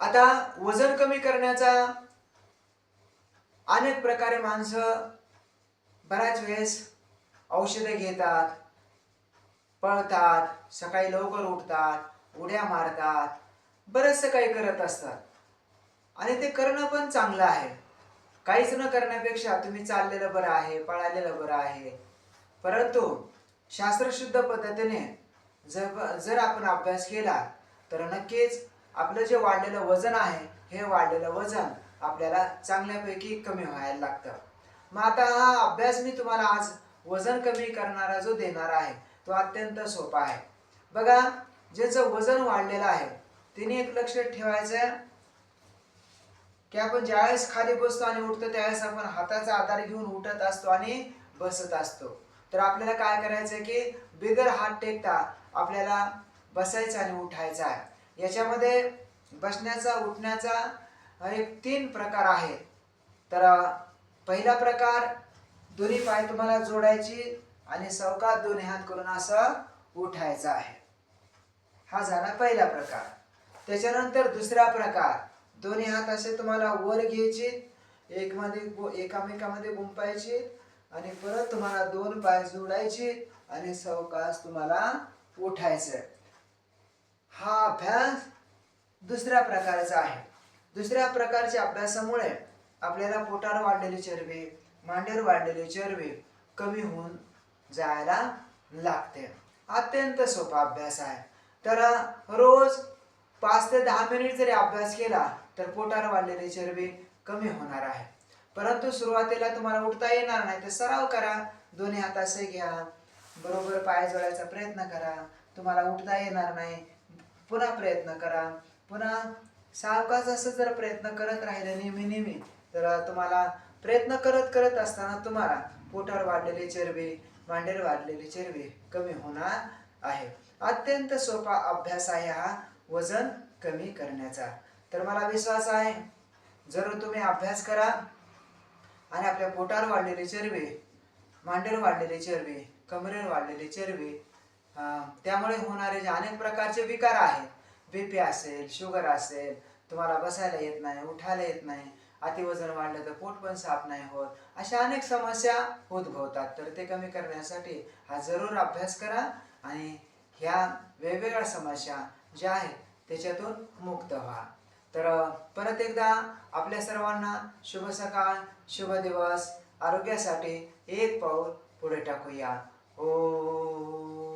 आता वजन कमी करण्याचा अनेक प्रकारे माणसं बऱ्याच वेळेस औषधे घेतात पळतात सकाळी लवकर उठतात उड्या मारतात बरंचसं काही करत असतात. आणि ते करणं पण चांगलं आहे. काहीच न करण्यापेक्षा तुम्ही चाललेलं बरं आहे पळालेलं बरं आहे. परंतु शास्त्रशुद्ध पद्धतीने जर जर आपण अभ्यास केला तर नक्कीच आपलं जे वाढलेलं वजन आहे हे वाढलेलं वजन आपल्याला चांगल्यापैकी कमी व्हायला लागतं. मग आता हा अभ्यास मी तुम्हाला आज वजन कमी करणारा जो देणार आहे तो अत्यंत सोपा आहे. बघा ज्याचं वजन वाढलेलं आहे तिने एक लक्ष ठेवायचं आहे. की आपण ज्यावेळेस खाली बसतो आणि उठतो त्यावेळेस आपण हाताचा आधार घेऊन उठत असतो आणि बसत असतो. तर आपल्याला काय करायचं की बिगर हात टेकता आपल्याला बसायचं आणि उठायचं आहे. याच्यामध्ये बसण्याचा उठण्याचा एक तीन प्रकार आहे तर पहिला प्रकार दोन्ही पाय तुम्हाला जोडायची आणि सवकात दोन्ही हात करून असं उठायचा आहे. हा झाला पहिला प्रकार. त्याच्यानंतर दुसरा प्रकार दोन्ही हात असे तुम्हाला वर घ्यायचे एकमध्ये एकामेकामध्ये गुंपायचे आणि परत तुम्हाला दोन पाय जोडायचे आणि सवकास तुम्हाला उठायचं हा अभ्यास दुसऱ्या प्रकारचा आहे. दुसऱ्या प्रकारच्या अभ्यासामुळे आपल्याला पोटावर वाढलेली चरबी मांडीवर वाढलेली चरबी कमी होऊन जायला लागते. अत्यंत सोपा अभ्यास आहे. तर रोज पाच ते दहा मिनिट जरी अभ्यास केला तर पोटावर वाढलेली चरबी कमी होणार आहे. परंतु सुरुवातीला तुम्हाला उठता येणार नाही तर सराव करा. दोन्ही हात असे घ्या. बरोबर पाय जोडायचा प्रयत्न करा. तुम्हाला उठता येणार नाही. पुन्हा प्रयत्न करा. पुन्हा सावकाश असं जर प्रयत्न करत राहिलं नेहमी नेहमी तर तुम्हाला प्रयत्न करत करत असताना तुम्हाला पोटावर वाढलेली चरबी मांडीवर वाढलेली चरबी कमी होणार आहे. अत्यंत सोपा अभ्यास आहे हा वजन कमी करण्याचा. तर मला विश्वास आहे जर तुम्ही अभ्यास करा आणि आपल्या पोटावर वाढलेली चरबी मांडेर वाढलेली चरबी कमरेवर वाढलेली चरबी त्यामुळे होणारे जे अनेक प्रकारचे विकार आहेत बीपी असेल शुगर असेल तुम्हाला बसायला येत नाही उठायला येत नाही अतिवजन वाढलं तर पोट पण साफ नाही होत अशा अनेक समस्या उद्भवतात. तर ते कमी करण्यासाठी हा जरूर अभ्यास करा आणि ह्या वेगवेगळ्या समस्या ज्या आहेत त्याच्यातून मुक्त व्हा. तर परत एकदा आपल्या सर्वांना शुभ सकाळ शुभ दिवस आरोग्यासाठी एक पाऊल पुढे टाकूया. ओ